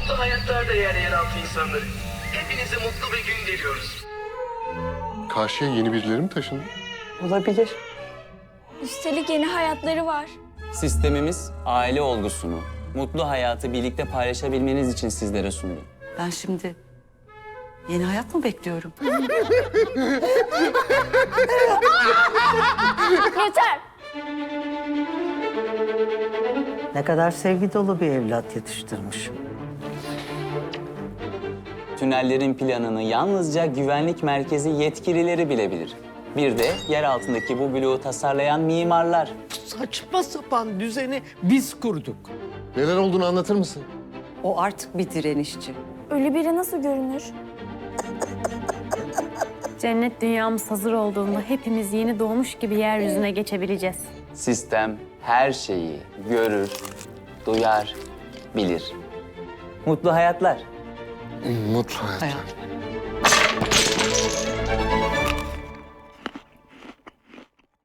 hayatlarda yer yeraltı insanları. Hepinize mutlu bir gün diliyoruz. Karşıya yeni birileri mi taşındı? Olabilir. Üstelik yeni hayatları var. Sistemimiz aile olgusunu, mutlu hayatı birlikte paylaşabilmeniz için sizlere sundu. Ben şimdi yeni hayat mı bekliyorum? Yeter. Ne kadar sevgi dolu bir evlat yetiştirmişim. Tünellerin planını yalnızca güvenlik merkezi yetkilileri bilebilir. Bir de yer altındaki bu bloğu tasarlayan mimarlar. Saçma sapan düzeni biz kurduk. Neler olduğunu anlatır mısın? O artık bir direnişçi. Ölü biri nasıl görünür? Cennet dünyamız hazır olduğunda hepimiz yeni doğmuş gibi yeryüzüne geçebileceğiz. Sistem her şeyi görür, duyar, bilir. Mutlu hayatlar. Mutlu hayatlar. Hayat.